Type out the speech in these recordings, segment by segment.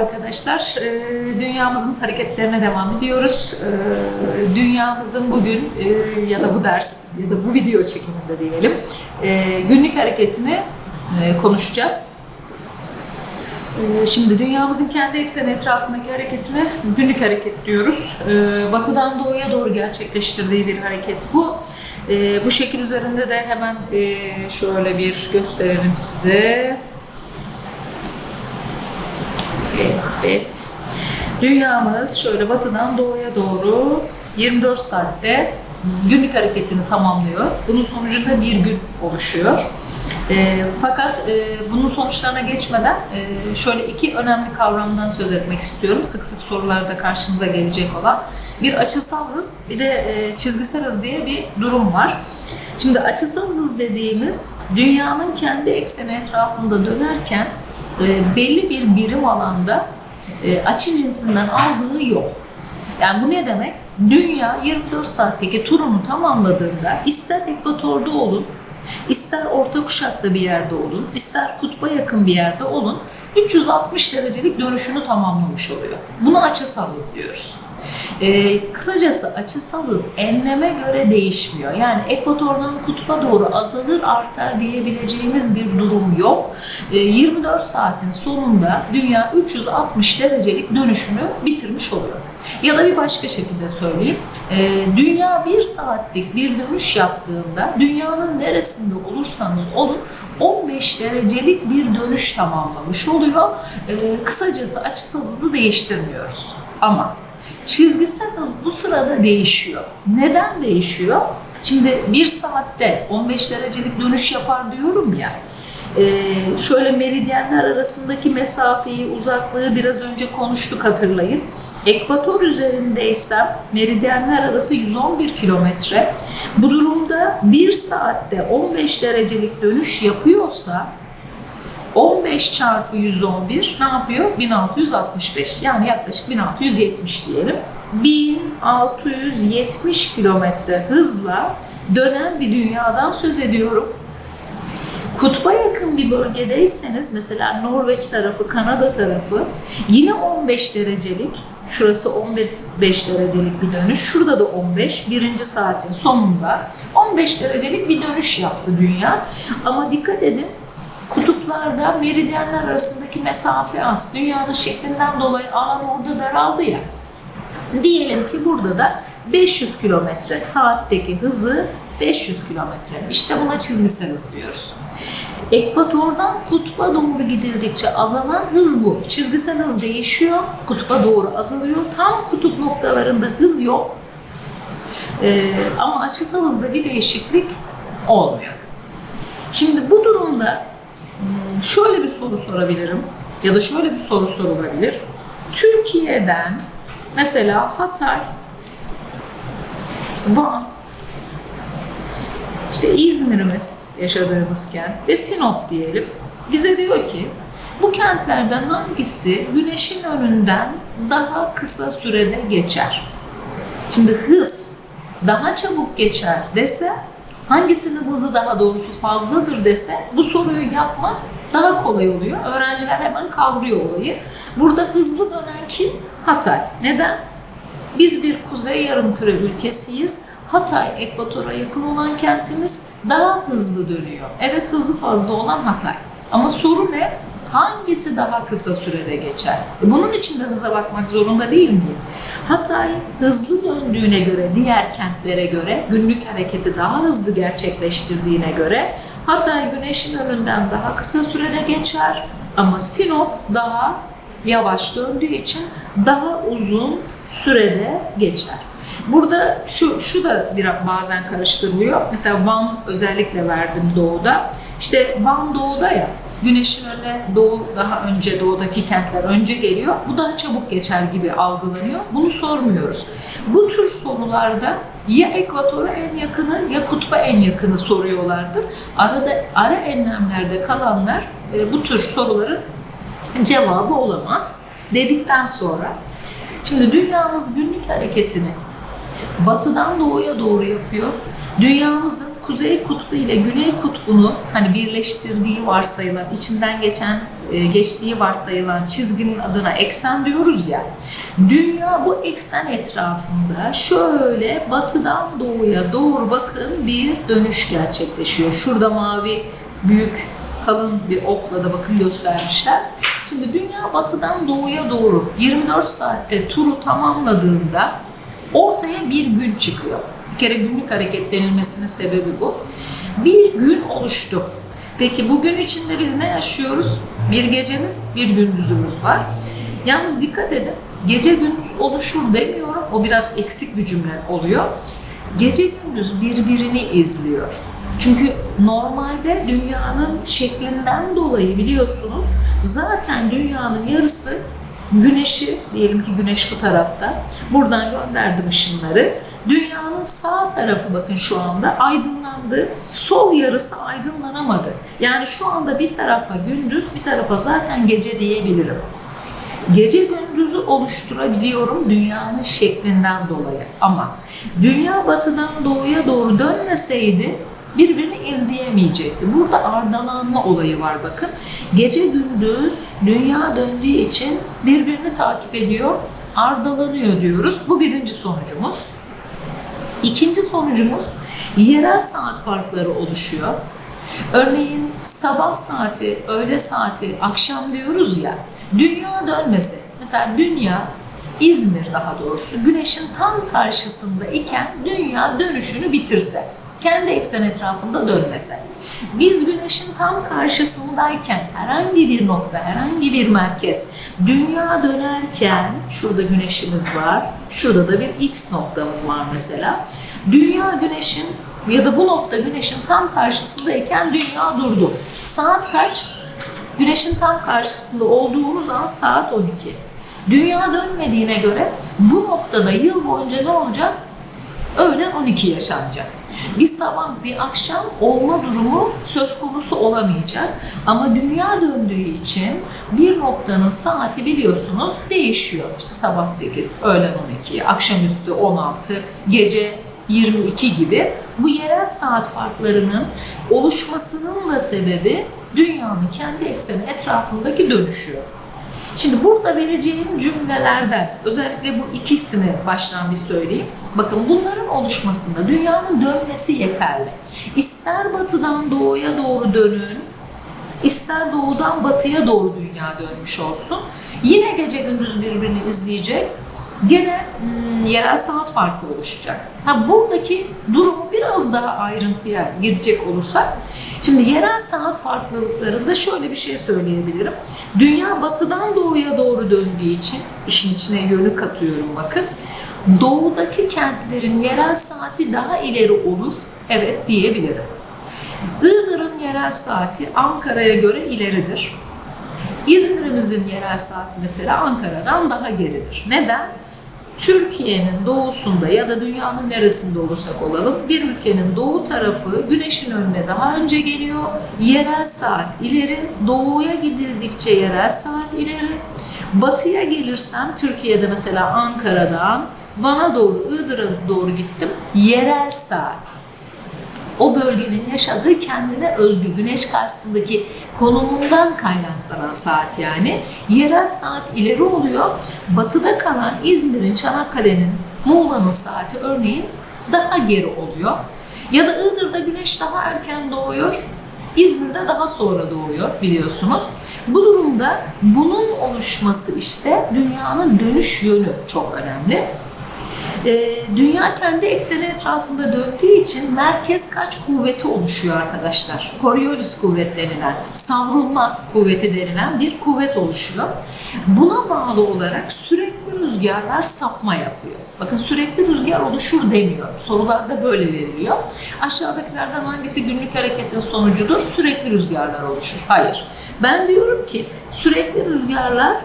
arkadaşlar. Ee, Dünyamızın hareketlerine devam ediyoruz. Ee, Dünyamızın bugün e, ya da bu ders ya da bu video çekiminde diyelim e, günlük hareketini e, konuşacağız. Ee, Şimdi dünyamızın kendi ekseni etrafındaki hareketine günlük hareket diyoruz. Batıdan doğuya doğru gerçekleştirdiği bir hareket bu. Bu şekil üzerinde de hemen şöyle bir gösterelim size. Evet. Dünyamız şöyle batıdan doğuya doğru 24 saatte günlük hareketini tamamlıyor. Bunun sonucunda bir gün oluşuyor. E, fakat e, bunun sonuçlarına geçmeden e, şöyle iki önemli kavramdan söz etmek istiyorum. Sık sık sorularda karşınıza gelecek olan. Bir açısal hız, bir de e, çizgisel hız diye bir durum var. Şimdi açısal hız dediğimiz dünyanın kendi ekseni etrafında dönerken e, belli bir birim alanda e, açı cinsinden aldığı yok. Yani bu ne demek? Dünya 24 saatteki turunu tamamladığında ister ekvatorda olun, ister orta kuşakta bir yerde olun, ister kutba yakın bir yerde olun, 360 derecelik dönüşünü tamamlamış oluyor. Buna açısal hız diyoruz. Ee, kısacası açısal hız enleme göre değişmiyor. Yani ekvatordan kutba doğru azalır artar diyebileceğimiz bir durum yok. Ee, 24 saatin sonunda dünya 360 derecelik dönüşünü bitirmiş oluyor. Ya da bir başka şekilde söyleyeyim. Ee, dünya bir saatlik bir dönüş yaptığında dünyanın neresinde olursanız olun 15 derecelik bir dönüş tamamlamış oluyor. Ee, kısacası açısal hızı değiştirmiyoruz. Ama çizgisel hız bu sırada değişiyor. Neden değişiyor? Şimdi bir saatte 15 derecelik dönüş yapar diyorum ya. Ee, şöyle meridyenler arasındaki mesafeyi, uzaklığı biraz önce konuştuk hatırlayın. Ekvator üzerindeysem meridyenler arası 111 kilometre. Bu durumda bir saatte 15 derecelik dönüş yapıyorsa 15 çarpı 111 ne yapıyor? 1665. Yani yaklaşık 1670 diyelim. 1670 kilometre hızla dönen bir dünyadan söz ediyorum. Kutba yakın bir bölgedeyseniz mesela Norveç tarafı, Kanada tarafı yine 15 derecelik Şurası 15 derecelik bir dönüş. Şurada da 15. Birinci saatin sonunda 15 derecelik bir dönüş yaptı dünya. Ama dikkat edin kutuplarda meridyenler arasındaki mesafe az. Dünyanın şeklinden dolayı alan orada daraldı ya. Diyelim ki burada da 500 kilometre saatteki hızı 500 kilometre. İşte buna çizgisel hız diyoruz. Ekvatordan kutba doğru gidildikçe azalan hız bu. Çizgisel hız değişiyor, kutba doğru azalıyor. Tam kutup noktalarında hız yok. Ee, ama açısal hızda bir değişiklik olmuyor. Şimdi bu durumda hmm, şöyle bir soru sorabilirim ya da şöyle bir soru sorulabilir. Türkiye'den mesela Hatay, Van, işte İzmir'imiz yaşadığımız kent ve Sinop diyelim. Bize diyor ki bu kentlerden hangisi güneşin önünden daha kısa sürede geçer? Şimdi hız daha çabuk geçer dese hangisinin hızı daha doğrusu fazladır dese bu soruyu yapmak daha kolay oluyor. Öğrenciler hemen kavruyor olayı. Burada hızlı dönen kim? Hatay. Neden? Biz bir kuzey yarımküre ülkesiyiz. Hatay ekvatora yakın olan kentimiz daha hızlı dönüyor. Evet hızı fazla olan Hatay. Ama soru ne? Hangisi daha kısa sürede geçer? E bunun için de hıza bakmak zorunda değil miyim? Hatay hızlı döndüğüne göre diğer kentlere göre günlük hareketi daha hızlı gerçekleştirdiğine göre Hatay güneşin önünden daha kısa sürede geçer ama Sinop daha yavaş döndüğü için daha uzun sürede geçer. Burada şu, şu da biraz bazen karıştırılıyor. Mesela Van özellikle verdim doğuda. İşte Van doğuda ya, güneşin önüne doğu daha önce doğudaki kentler önce geliyor. Bu daha çabuk geçer gibi algılanıyor. Bunu sormuyoruz. Bu tür sorularda ya ekvatora en yakını ya kutba en yakını soruyorlardır. Arada ara enlemlerde kalanlar e, bu tür soruların cevabı olamaz dedikten sonra şimdi dünyamız günlük hareketini batıdan doğuya doğru yapıyor. Dünyamızın kuzey kutbu ile güney kutbunu hani birleştirdiği varsayılan, içinden geçen e, geçtiği varsayılan çizginin adına eksen diyoruz ya. Dünya bu eksen etrafında şöyle batıdan doğuya doğru bakın bir dönüş gerçekleşiyor. Şurada mavi büyük kalın bir okla da bakın göstermişler. Şimdi dünya batıdan doğuya doğru 24 saatte turu tamamladığında ortaya bir gün çıkıyor. Bir kere günlük hareket denilmesinin sebebi bu. Bir gün oluştu. Peki bugün içinde biz ne yaşıyoruz? Bir gecemiz, bir gündüzümüz var. Yalnız dikkat edin, gece gündüz oluşur demiyorum. O biraz eksik bir cümle oluyor. Gece gündüz birbirini izliyor. Çünkü normalde dünyanın şeklinden dolayı biliyorsunuz zaten dünyanın yarısı güneşi diyelim ki güneş bu tarafta. Buradan gönderdim ışınları. Dünyanın sağ tarafı bakın şu anda aydınlandı. Sol yarısı aydınlanamadı. Yani şu anda bir tarafa gündüz, bir tarafa zaten gece diyebilirim. Gece gündüzü oluşturabiliyorum dünyanın şeklinden dolayı. Ama dünya batıdan doğuya doğru dönmeseydi birbirini izleyemeyecekti. Burada ardalanma olayı var bakın. Gece gündüz dünya döndüğü için birbirini takip ediyor, ardalanıyor diyoruz. Bu birinci sonucumuz. İkinci sonucumuz yerel saat farkları oluşuyor. Örneğin sabah saati, öğle saati, akşam diyoruz ya. Dünya dönmesi. Mesela dünya İzmir daha doğrusu güneşin tam karşısında iken dünya dönüşünü bitirse, kendi eksen etrafında dönmese. Biz güneşin tam karşısındayken herhangi bir nokta, herhangi bir merkez dünya dönerken şurada güneşimiz var, şurada da bir x noktamız var mesela. Dünya güneşin ya da bu nokta güneşin tam karşısındayken dünya durdu. Saat kaç? Güneşin tam karşısında olduğumuz an saat 12. Dünya dönmediğine göre bu noktada yıl boyunca ne olacak? Öğlen 12 yaşanacak. Bir sabah, bir akşam olma durumu söz konusu olamayacak. Ama dünya döndüğü için bir noktanın saati biliyorsunuz değişiyor. İşte sabah 8, öğlen 12, akşamüstü 16, gece 22 gibi. Bu yerel saat farklarının oluşmasının da sebebi dünyanın kendi ekseni etrafındaki dönüşüyor. Şimdi burada vereceğim cümlelerden özellikle bu ikisini baştan bir söyleyeyim. Bakın bunların oluşmasında dünyanın dönmesi yeterli. İster batıdan doğuya doğru dönün, ister doğudan batıya doğru dünya dönmüş olsun. Yine gece gündüz birbirini izleyecek. Gene hmm, yerel saat farkı oluşacak. Ha buradaki durumu biraz daha ayrıntıya girecek olursak Şimdi yerel saat farklılıklarında şöyle bir şey söyleyebilirim. Dünya batıdan doğuya doğru döndüğü için işin içine yönü katıyorum bakın. Doğudaki kentlerin yerel saati daha ileri olur. Evet diyebilirim. Iğdır'ın yerel saati Ankara'ya göre ileridir. İzmir'imizin yerel saati mesela Ankara'dan daha geridir. Neden? Türkiye'nin doğusunda ya da dünyanın neresinde olursak olalım bir ülkenin doğu tarafı güneşin önüne daha önce geliyor. Yerel saat ileri, doğuya gidildikçe yerel saat ileri. Batıya gelirsem Türkiye'de mesela Ankara'dan Van'a doğru, Iğdır'a doğru gittim. Yerel saat o bölgenin yaşadığı kendine özgü güneş karşısındaki konumundan kaynaklanan saat yani. Yerel saat ileri oluyor. Batıda kalan İzmir'in, Çanakkale'nin, Muğla'nın saati örneğin daha geri oluyor. Ya da Iğdır'da güneş daha erken doğuyor. İzmir'de daha sonra doğuyor biliyorsunuz. Bu durumda bunun oluşması işte dünyanın dönüş yönü çok önemli. E, dünya kendi ekseni etrafında döndüğü için merkez kaç kuvveti oluşuyor arkadaşlar. Coriolis kuvvet denilen, savrulma kuvveti denilen bir kuvvet oluşuyor. Buna bağlı olarak sürekli rüzgarlar sapma yapıyor. Bakın sürekli rüzgar oluşur demiyor. Sorularda böyle veriliyor. Aşağıdakilerden hangisi günlük hareketin sonucudur? Sürekli rüzgarlar oluşur. Hayır. Ben diyorum ki sürekli rüzgarlar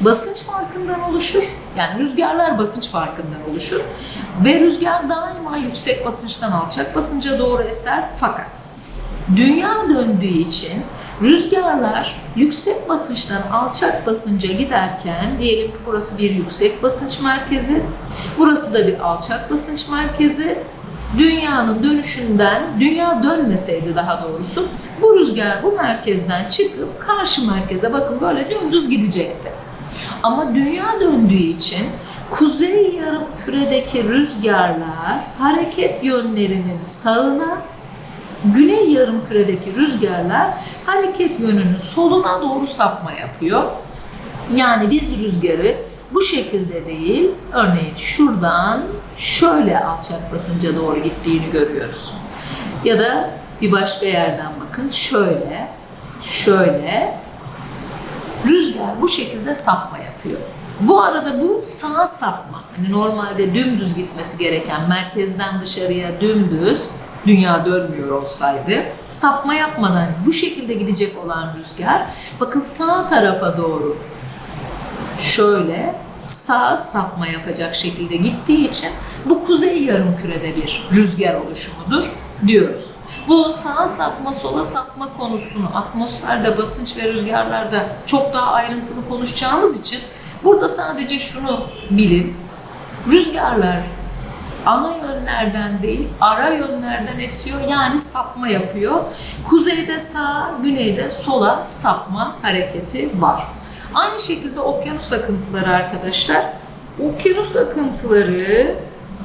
basınç farkından oluşur. Yani rüzgarlar basınç farkından oluşur. Ve rüzgar daima yüksek basınçtan alçak basınca doğru eser. Fakat dünya döndüğü için rüzgarlar yüksek basınçtan alçak basınca giderken diyelim ki burası bir yüksek basınç merkezi, burası da bir alçak basınç merkezi. dünyanın dönüşünden, dünya dönmeseydi daha doğrusu, bu rüzgar bu merkezden çıkıp karşı merkeze bakın böyle dümdüz gidecekti. Ama dünya döndüğü için kuzey yarım küredeki rüzgarlar hareket yönlerinin sağına, güney yarım küredeki rüzgarlar hareket yönünün soluna doğru sapma yapıyor. Yani biz rüzgarı bu şekilde değil, örneğin şuradan şöyle alçak basınca doğru gittiğini görüyoruz. Ya da bir başka yerden bakın şöyle, şöyle rüzgar bu şekilde sapma yapıyor. Bu arada bu sağa sapma. Hani normalde dümdüz gitmesi gereken merkezden dışarıya dümdüz dünya dönmüyor olsaydı sapma yapmadan bu şekilde gidecek olan rüzgar bakın sağ tarafa doğru şöyle sağ sapma yapacak şekilde gittiği için bu kuzey yarım kürede bir rüzgar oluşumudur diyoruz. Bu sağa sapma, sola sapma konusunu atmosferde, basınç ve rüzgarlarda çok daha ayrıntılı konuşacağımız için burada sadece şunu bilin. Rüzgarlar ana yönlerden değil, ara yönlerden esiyor. Yani sapma yapıyor. Kuzeyde sağa, güneyde sola sapma hareketi var. Aynı şekilde okyanus akıntıları arkadaşlar. Okyanus akıntıları,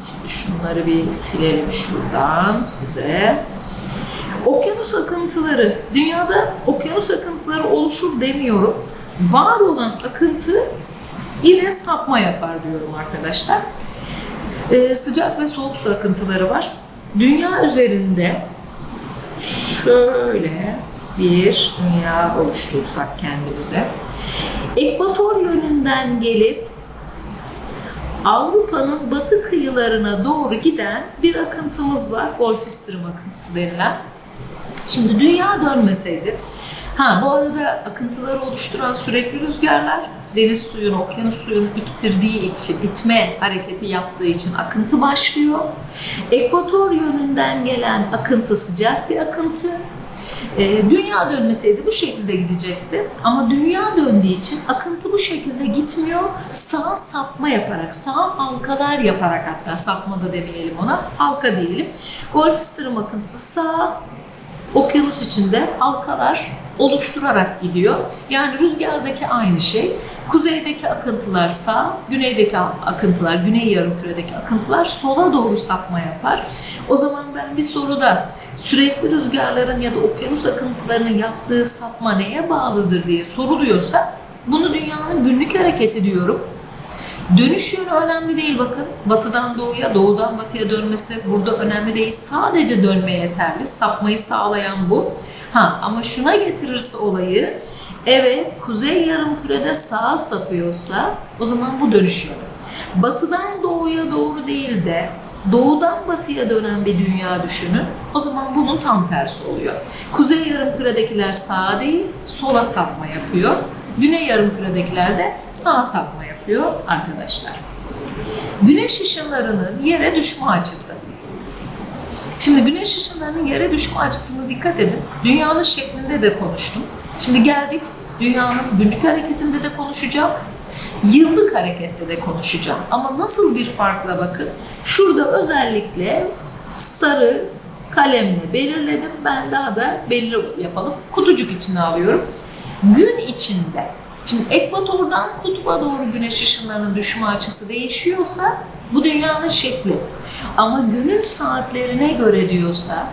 şimdi şunları bir silelim şuradan size. Okyanus akıntıları, dünyada okyanus akıntıları oluşur demiyorum. Var olan akıntı yine sapma yapar diyorum arkadaşlar. Ee, sıcak ve soğuk su akıntıları var. Dünya üzerinde şöyle bir dünya oluştursak kendimize. Ekvator yönünden gelip Avrupa'nın batı kıyılarına doğru giden bir akıntımız var. Golfistrim akıntısı denilen. Şimdi dünya dönmeseydi, ha bu arada akıntıları oluşturan sürekli rüzgarlar deniz suyunu, okyanus suyunu iktirdiği için, itme hareketi yaptığı için akıntı başlıyor. Ekvator yönünden gelen akıntı sıcak bir akıntı. Ee, dünya dönmeseydi bu şekilde gidecekti. Ama dünya döndüğü için akıntı bu şekilde gitmiyor. Sağ sapma yaparak, sağ halkalar yaparak hatta sapma da demeyelim ona, halka diyelim. Golfstream akıntısı sağ, okyanus içinde halkalar oluşturarak gidiyor. Yani rüzgardaki aynı şey. Kuzeydeki akıntılar sağ, güneydeki akıntılar, güney yarımküredeki akıntılar sola doğru sapma yapar. O zaman ben bir soruda sürekli rüzgarların ya da okyanus akıntılarının yaptığı sapma neye bağlıdır diye soruluyorsa bunu dünyanın günlük hareketi diyorum. Dönüş yönü önemli değil bakın. Batıdan doğuya, doğudan batıya dönmesi burada önemli değil. Sadece dönmeye yeterli. Sapmayı sağlayan bu. Ha ama şuna getirirse olayı evet kuzey yarımkürede sağa sapıyorsa o zaman bu dönüş yönü. Batıdan doğuya doğru değil de doğudan batıya dönen bir dünya düşünün. O zaman bunun tam tersi oluyor. Kuzey yarımküredekiler sağa değil, sola sapma yapıyor. Güney yarımküredekiler de sağa sapma yapıyor arkadaşlar. Güneş ışınlarının yere düşme açısı. Şimdi güneş ışınlarının yere düşme açısına dikkat edin. Dünyanın şeklinde de konuştum. Şimdi geldik dünyanın günlük hareketinde de konuşacağım. Yıllık harekette de konuşacağım. Ama nasıl bir farkla bakın. Şurada özellikle sarı kalemle belirledim. Ben daha da belli yapalım. Kutucuk içine alıyorum. Gün içinde Şimdi ekvatordan kutba doğru güneş ışınlarının düşme açısı değişiyorsa bu dünyanın şekli. Ama günün saatlerine göre diyorsa,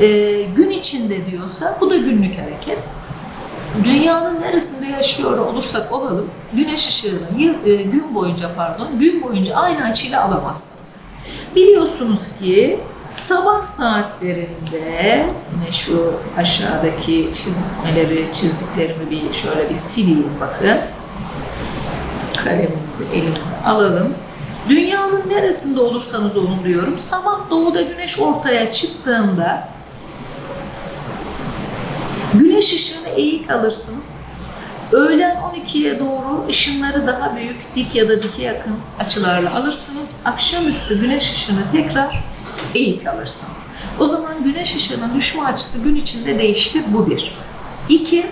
e, gün içinde diyorsa bu da günlük hareket. Dünyanın neresinde yaşıyor olursak olalım, güneş ışığını e, gün boyunca pardon, gün boyunca aynı açıyla alamazsınız. Biliyorsunuz ki sabah saatlerinde yine şu aşağıdaki çizmeleri, çizdiklerimi bir şöyle bir sileyim bakın. Kalemimizi elimize alalım. Dünyanın neresinde olursanız olun diyorum. Sabah doğuda güneş ortaya çıktığında güneş ışığını eğik alırsınız. Öğlen 12'ye doğru ışınları daha büyük, dik ya da dike yakın açılarla alırsınız. Akşamüstü güneş ışığını tekrar eğik alırsınız. O zaman güneş ışığının düşme açısı gün içinde değişti. Bu bir. İki,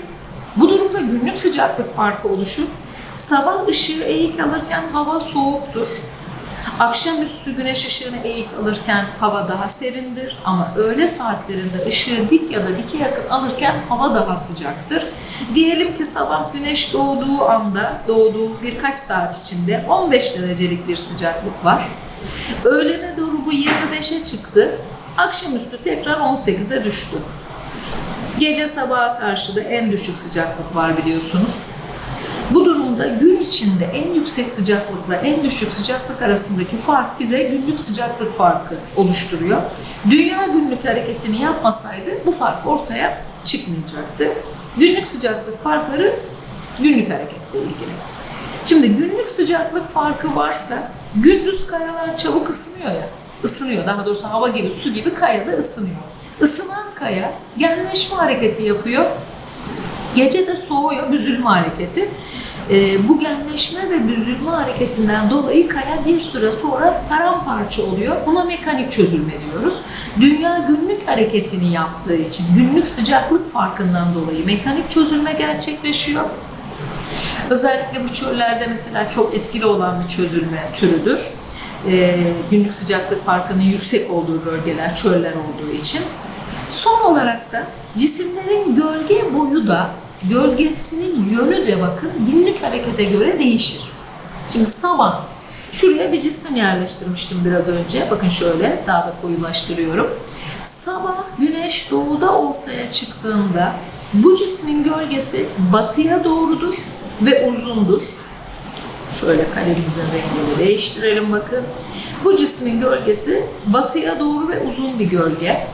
bu durumda günlük sıcaklık farkı oluşur. Sabah ışığı eğik alırken hava soğuktur. Akşamüstü güneş ışığını eğik alırken hava daha serindir ama öğle saatlerinde ışığı dik ya da dike yakın alırken hava daha sıcaktır. Diyelim ki sabah güneş doğduğu anda, doğduğu birkaç saat içinde 15 derecelik bir sıcaklık var. Öğlene doğru bu 25'e çıktı. Akşamüstü tekrar 18'e düştü. Gece sabaha karşı da en düşük sıcaklık var biliyorsunuz. Bu durumda gün içinde en yüksek sıcaklıkla en düşük sıcaklık arasındaki fark bize günlük sıcaklık farkı oluşturuyor. Dünya günlük hareketini yapmasaydı bu fark ortaya çıkmayacaktı. Günlük sıcaklık farkları günlük hareketle ilgili. Şimdi günlük sıcaklık farkı varsa gündüz kayalar çabuk ısınıyor ya. Isınıyor daha doğrusu hava gibi su gibi kayada ısınıyor. Isınan kaya genleşme hareketi yapıyor Gece de soğuyor, büzülme hareketi. Ee, bu genleşme ve büzülme hareketinden dolayı kaya bir süre sonra paramparça oluyor. Buna mekanik çözülme diyoruz. Dünya günlük hareketini yaptığı için günlük sıcaklık farkından dolayı mekanik çözülme gerçekleşiyor. Özellikle bu çöllerde mesela çok etkili olan bir çözülme türüdür. Ee, günlük sıcaklık farkının yüksek olduğu bölgeler çöller olduğu için. Son olarak da cisimlerin gölge boyu da gölgesinin yönü de bakın günlük harekete göre değişir. Şimdi sabah şuraya bir cisim yerleştirmiştim biraz önce. Bakın şöyle daha da koyulaştırıyorum. Sabah güneş doğuda ortaya çıktığında bu cismin gölgesi batıya doğrudur ve uzundur. Şöyle kalemimizin rengini değiştirelim bakın. Bu cismin gölgesi batıya doğru ve uzun bir gölge.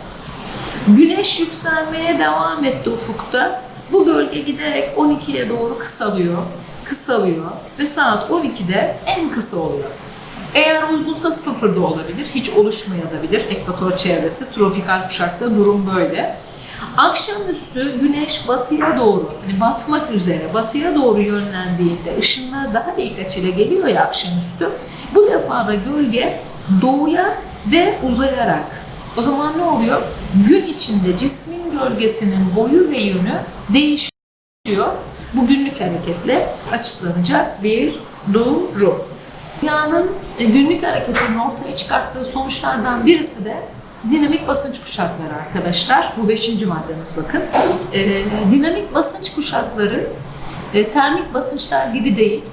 Güneş yükselmeye devam etti ufukta. Bu gölge giderek 12'ye doğru kısalıyor, kısalıyor ve saat 12'de en kısa oluyor. Eğer uygunsa sıfırda olabilir, hiç oluşmayabilir. Ekvator çevresi, tropikal kuşakta durum böyle. Akşamüstü güneş batıya doğru, batmak üzere batıya doğru yönlendiğinde ışınlar daha dik açıyla geliyor ya akşamüstü. Bu defa da gölge doğuya ve uzayarak o zaman ne oluyor? Gün içinde cismin gölgesinin boyu ve yönü değişiyor. Bu günlük hareketle açıklanacak bir durum. Dünyanın e, günlük hareketinin ortaya çıkarttığı sonuçlardan birisi de dinamik basınç kuşakları arkadaşlar. Bu beşinci maddemiz bakın. Ee, dinamik basınç kuşakları e, termik basınçlar gibi değil.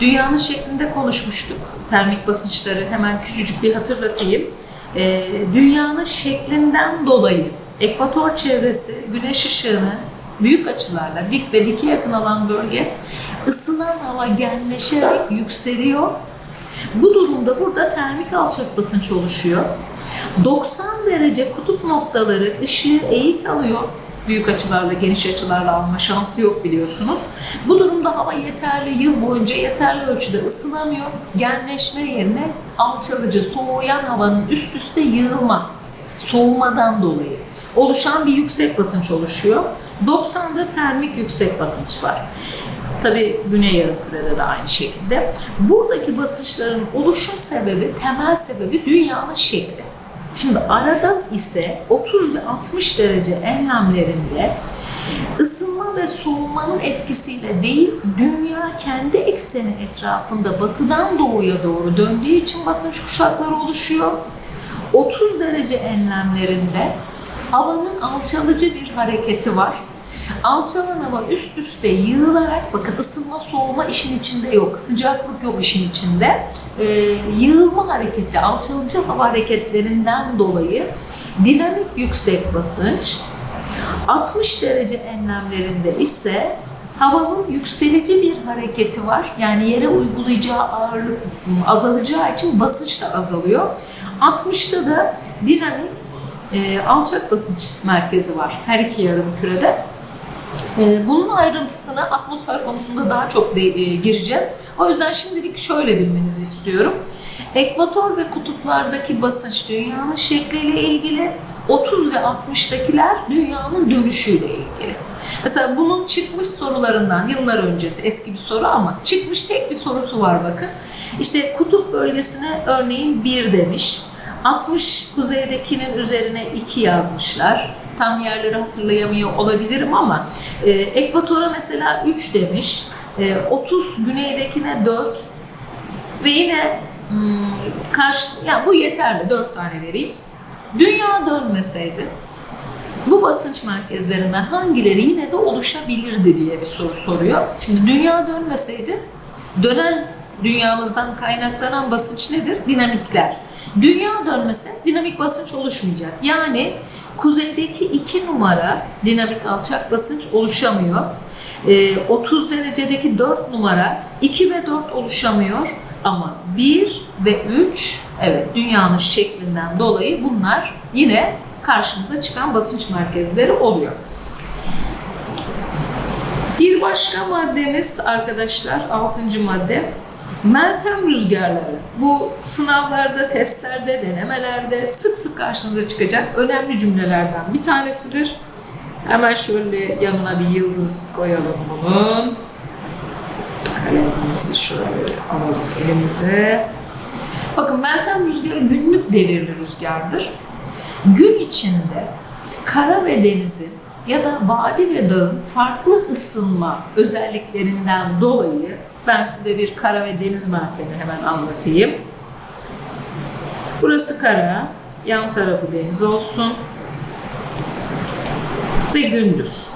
Dünyanın şeklinde konuşmuştuk. Termik basınçları hemen küçücük bir hatırlatayım e, dünyanın şeklinden dolayı ekvator çevresi güneş ışığını büyük açılarla dik ve dike yakın alan bölge ısınan hava genleşerek yükseliyor. Bu durumda burada termik alçak basınç oluşuyor. 90 derece kutup noktaları ışığı eğik alıyor. Büyük açılarla, geniş açılarla alma şansı yok biliyorsunuz. Bu durumda hava yeterli, yıl boyunca yeterli ölçüde ısınamıyor. Genleşme yerine alçalıcı, soğuyan havanın üst üste yığılma, soğumadan dolayı oluşan bir yüksek basınç oluşuyor. 90'da termik yüksek basınç var. Tabii Güney Yarımküre'de de aynı şekilde. Buradaki basınçların oluşum sebebi, temel sebebi dünyanın şekli. Şimdi arada ise 30 ve 60 derece enlemlerinde ısınma ve soğumanın etkisiyle değil, dünya kendi ekseni etrafında batıdan doğuya doğru döndüğü için basınç kuşakları oluşuyor. 30 derece enlemlerinde havanın alçalıcı bir hareketi var. Alçalan hava üst üste yığılarak, bakın ısınma soğuma işin içinde yok, sıcaklık yok işin içinde. Ee, yığılma hareketi, alçalıcı hava hareketlerinden dolayı dinamik yüksek basınç, 60 derece enlemlerinde ise havanın yükselici bir hareketi var. Yani yere uygulayacağı ağırlık azalacağı için basınç da azalıyor. 60'ta da dinamik e, alçak basınç merkezi var her iki yarım kürede. E, bunun ayrıntısına atmosfer konusunda daha çok e, gireceğiz. O yüzden şimdilik şöyle bilmenizi istiyorum. Ekvator ve kutuplardaki basınç dünyanın şekliyle ilgili, 30 ve 60'takiler dünyanın dönüşüyle ilgili. Mesela bunun çıkmış sorularından yıllar öncesi eski bir soru ama çıkmış tek bir sorusu var bakın. İşte kutup bölgesine örneğin 1 demiş. 60 kuzeydekinin üzerine 2 yazmışlar. Tam yerleri hatırlayamıyor olabilirim ama e, ekvatora mesela 3 demiş. E, 30 güneydekine 4 ve yine Hmm, karşı, yani bu yeterli. Dört tane vereyim. Dünya dönmeseydi bu basınç merkezlerinden hangileri yine de oluşabilirdi diye bir soru soruyor. Şimdi dünya dönmeseydi dönen dünyamızdan kaynaklanan basınç nedir? Dinamikler. Dünya dönmese dinamik basınç oluşmayacak. Yani kuzeydeki 2 numara dinamik alçak basınç oluşamıyor. Ee, 30 derecedeki 4 numara 2 ve 4 oluşamıyor ama 1 ve 3 evet dünyanın şeklinden dolayı bunlar yine karşımıza çıkan basınç merkezleri oluyor. Bir başka maddemiz arkadaşlar, altıncı madde. Meltem rüzgarları. Bu sınavlarda, testlerde, denemelerde sık sık karşınıza çıkacak önemli cümlelerden bir tanesidir. Hemen şöyle yanına bir yıldız koyalım bunun. Kalemimizi şöyle alalım elimize. Bakın Meltem rüzgarı günlük devirli rüzgardır. Gün içinde kara ve denizin ya da vadi ve dağın farklı ısınma özelliklerinden dolayı ben size bir kara ve deniz mertebini hemen anlatayım. Burası kara, yan tarafı deniz olsun ve gündüz.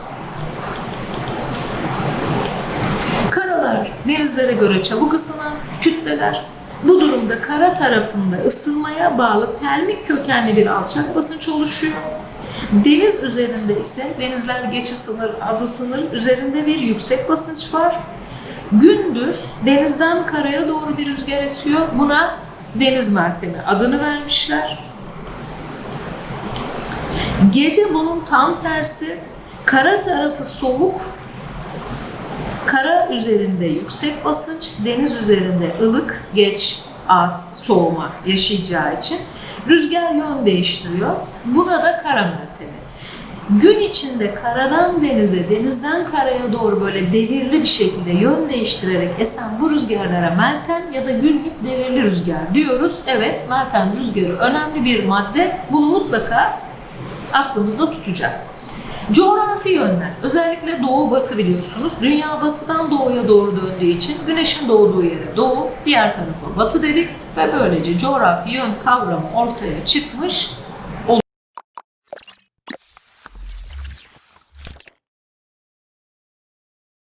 Karalar denizlere göre çabuk ısınan kütleler. Bu durumda kara tarafında ısınmaya bağlı termik kökenli bir alçak basınç oluşuyor. Deniz üzerinde ise denizler geç ısınır, az ısınır. Üzerinde bir yüksek basınç var. Gündüz denizden karaya doğru bir rüzgar esiyor. Buna deniz mertemi adını vermişler. Gece bunun tam tersi. Kara tarafı soğuk, Kara üzerinde yüksek basınç, deniz üzerinde ılık, geç, az, soğuma yaşayacağı için rüzgar yön değiştiriyor. Buna da kara mertemi. Gün içinde karadan denize, denizden karaya doğru böyle devirli bir şekilde yön değiştirerek esen bu rüzgarlara meltem ya da günlük devirli rüzgar diyoruz. Evet, meltem rüzgarı önemli bir madde. Bunu mutlaka aklımızda tutacağız. Coğrafi yönler, özellikle doğu batı biliyorsunuz. Dünya batıdan doğuya doğru döndüğü için güneşin doğduğu yere doğu, diğer tarafa batı dedik ve böylece coğrafi yön kavramı ortaya çıkmış